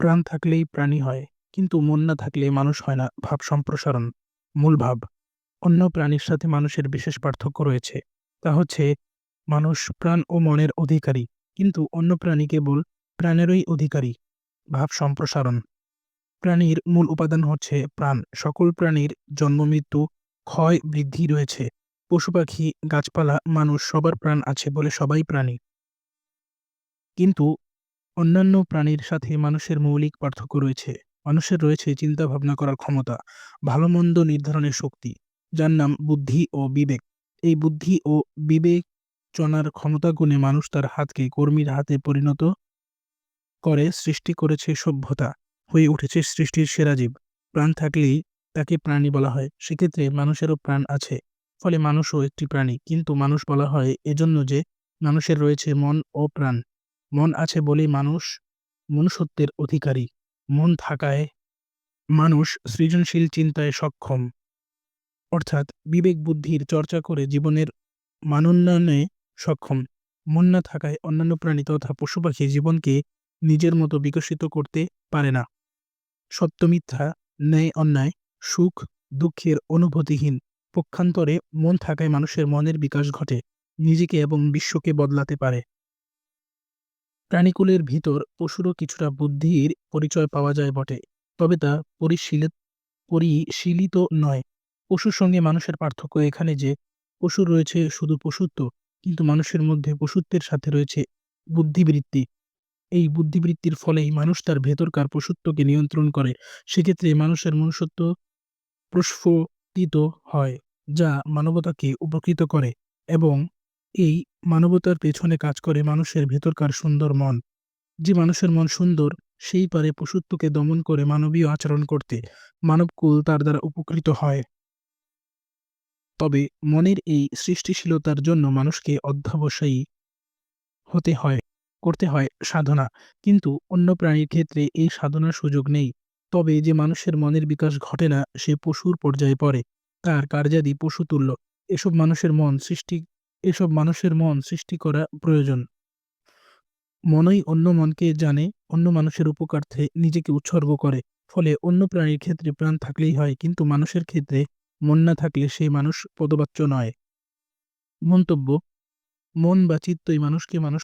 প্রাণ থাকলেই প্রাণী হয়, কিন্তু মন না থাকলে মানুষ হয় না, ভাব সম্প্রসারণ, মূল ভাব। অন্য প্রাণীর সাথে মানুষের বিশেষ পার্থক্য রয়েছে, তা হচ্ছে মানুষ প্রাণ ও মনের অধিকারী, কিন্তু অন্য প্রাণী কেবল প্রাণেরই অধিকারী, ভাব সম্প্রসারণ। প্রাণীর মূল উপাদান হচ্ছে প্রাণ, সকল প্রাণীর জন্ম, মৃত্যু, ক্ষয়, বৃদ্ধি রয়েছে, পশু পাখি, গাছপালা, মানুষ সবার প্রাণ আছে বলে সবাই প্রাণী। কিন্তু অন্যান্য প্রাণীর সাথে মানুষের মৌলিক পার্থক্য রয়েছে। মানুষের রয়েছে চিন্তা ভাবনা করার ক্ষমতা ভালো মন্দ নির্ধারণের শক্তি, যার নাম বুদ্ধি ও বিবেক। এই বুদ্ধি ও বিবেচনার ক্ষমতা গুণে মানুষ তার হাতকে কর্মীর হাতে পরিণত করে, সৃষ্টি করেছে সভ্যতা, হয়ে উঠেছে সৃষ্টির সেরা জীব। প্রাণ থাকলেই তাকে প্রাণী বলা হয়। সেক্ষেত্রে মানুষেরও প্রাণ আছে, ফলে মানুষও একটি প্রাণী। কিন্তু মানুষ বলা হয় এজন্য যে মানুষের রয়েছে মন ও প্রাণ। মন আছে বলেই মানুষ মনুষ্যত্বের অধিকারী। মন থাকায় মানুষ সৃজনশীল চিন্তায় সক্ষম। অর্থাৎ বিবেক বুদ্ধির চর্চা করে জীবনের মানোন্নয়নে সক্ষম। মন না থাকায় অন্যান্য প্রাণী তথা পশু পাখি জীবনকে নিজের মতো বিকশিত করতে পারে না। সত্য মিথ্যা, ন্যায়, অন্যায়, সুখ, দুঃখের অনুভূতিহীন পক্ষান্তরে মন থাকায় মানুষের মনের বিকাশ ঘটে, নিজেকে এবং বিশ্বকে বদলাতে পারে। প্রাণীকুলের ভিতর পশুরও কিছুটা বুদ্ধির পরিচয় পাওয়া যায় বটে, তবে তা পরিশীলিত পরিশীলিত নয়। পশুর সঙ্গে মানুষের পার্থক্য এখানে যে, পশুর রয়েছে শুধু পশুত্ব, কিন্তু মানুষের মধ্যে পশুত্বের সাথে রয়েছে বুদ্ধিবৃত্তি। এই বুদ্ধিবৃত্তির ফলেই মানুষ তার ভেতরকার পশুত্বকে নিয়ন্ত্রণ করে, সেক্ষেত্রে মানুষের মনুষ্যত্ব প্রস্ফুটিত হয়, যা মানবতাকে উপকৃত করে, এবং এই মানবতার পেছনে কাজ করে মানুষের ভেতরকার সুন্দর মন। যে মানুষের মন সুন্দর, সেই পারে পশুত্বকে দমন করে মানবীয় আচরণ করতে মানবকুল তার দ্বারা উপকৃত হয়। তবে মনের এই সৃষ্টিশীলতার জন্য মানুষকে অধ্যাবসায়ী হতে হয়, করতে হয় সাধনা। কিন্তু অন্য প্রাণীর ক্ষেত্রে এই সাধনার সুযোগ নেই। তবে যে মানুষের মনের বিকাশ ঘটে না, সে পশুর পর্যায়ে পড়ে। তার কার্যাদি পশুতুল্য। এসব মানুষের মন সৃষ্টি এসব মানুষের মন সৃষ্টি করা প্রয়োজন। মনই অন্য মনকে জানে, অন্য মানুষের উপকার্থে নিজেকে উৎসর্গ করে। ফলে অন্য প্রাণীর ক্ষেত্রে প্রাণ থাকলেই হয়, কিন্তু মানুষের ক্ষেত্রে মন না থাকলে সেই মানুষ পদবাচ্য নয়। মন্তব্য, মন বা চিত্তই মানুষকে মানুষ